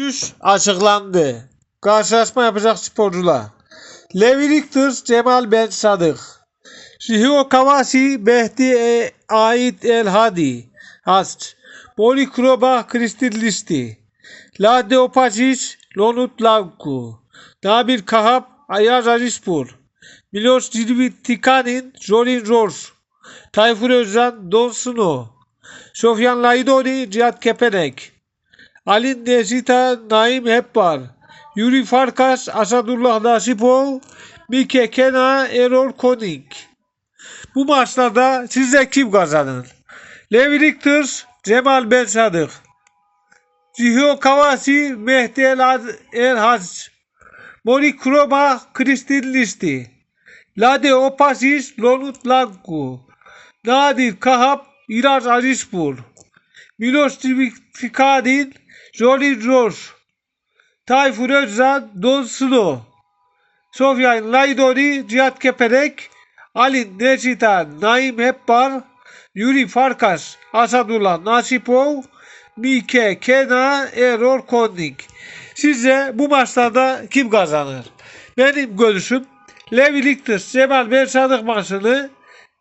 Düş açıklandı. Karşılaşma yapacak sporcular. Levi Richter, Cemal Ben Sadık. Shihiro Kawashi, Mehdi e, Ait El Hadi. Hast. Moli Kroba, Kristin Listi. Lade Opacic, Lonut Lavku. Nabil Kahap, Ayaz Azispur. Milos Tikanin, Jolin George. Tayfur Özcan, Don Snow. Sofyan Laidoni, Cihat Kepenek. Alin Nezita, Naim Hepbar. Yuri Farkas, Asadullah Nasipov. Mike Kena, Erol Koning. Bu maçlarda sizce kim kazanır? Levi Richter, Cemal Ben Sadık. Cihyo Kawasi, Mehdi El, Hac. Monik Kroma, Kristin Listi. Lade Opasis, Lonut Lanku. Nadir Kahap, İraz Azispur. Milos Fikadin, Jolin George. Tayfur Özcan, Don Snow. Sofyan Laydoni, Cihat Keperek, Ali Necita, Naim Hepbar, Yuri Farkas, Asadullah Nasipov, Mike Kena, Erol Koning. Sizce bu maçlarda kim kazanır? Benim görüşüm Levi Lichter, Cemal Bersadık maçını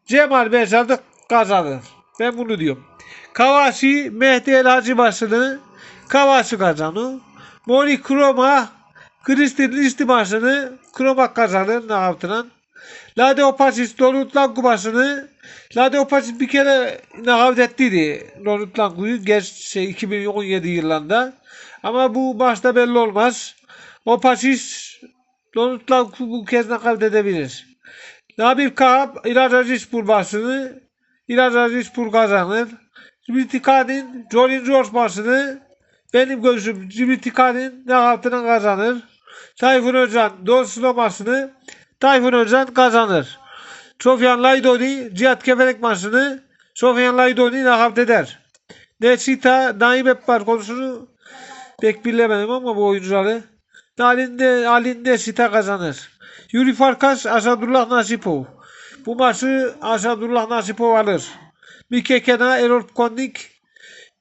Cemal Bersadık kazanır. Ben bunu diyorum. Kavashi, Mehdi El Hacı maçını Kavashi kazanır. Moni Kroma, Kristin Listi maçını Kroma kazanır ne yaptıran. Lade Opasis Donut Langu maçını Lade Opasis bir kere nakavt ettiydi Donut Langu'yu geç şey, 2017 yılında. Ama bu maçta belli olmaz. Opasis Donut Langu bu kez nakavt edebilir. Nabil Kahap İlaz Azispur maçını İlaz Azispur kazanır. Cibitika'nın Jolin George maçını benim görüşüm Cibitika'nın nakavtına kazanır. Tayfun Özcan Don maçını Tayfun Özcan kazanır. Sofyan Laydoni Cihat Keferek maçını Sofyan Laydoni nakavt eder. Necita Naim Ekbar konusunu pek bilemedim ama bu oyuncuları. Alin, Alin Necita kazanır. Yuri Farkas Asadullah Nasipov. Bu maçı Asadullah Nasipov alır. Mike Kena Erol Kondik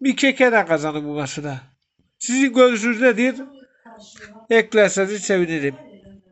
Mike kazanır bu maçı da. Sizin görüşünüz nedir? Eklerseniz sevinirim.